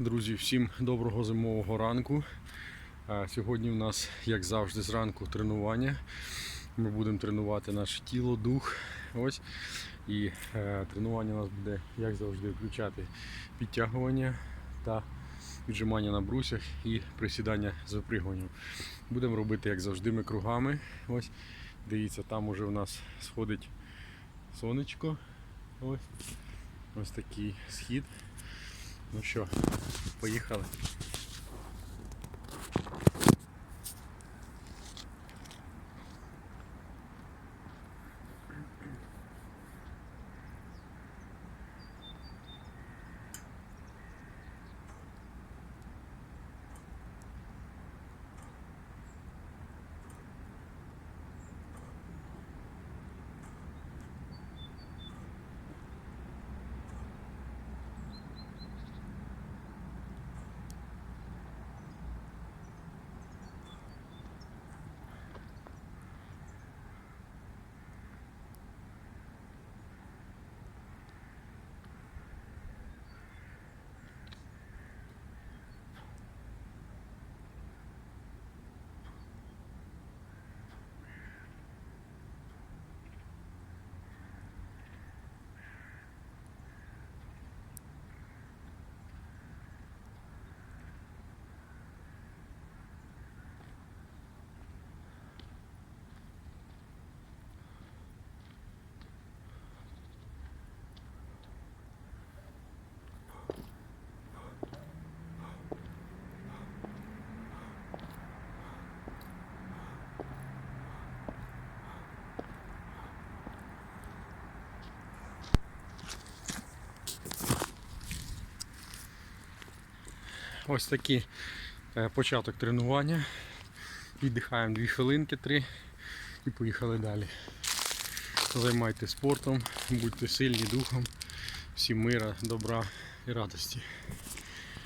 Друзі, всім доброго зимового ранку. Сьогодні у нас, як завжди, зранку тренування. Ми будемо тренувати наше тіло, дух. Ось. І е, тренування у нас буде, як завжди, включати підтягування та віджимання на брусях і присідання з випригуванням. Будемо робити, як завжди, ми кругами. Ось. Дивіться, там уже у нас сходить сонечко. Ось. Ось такий схід. Ну що, поїхали. Ось такий е, початок тренування. Віддихаємо 2 хвилинки, 3 і поїхали далі. Займайтеся спортом, будьте сильні духом, всім мира, добра і радості.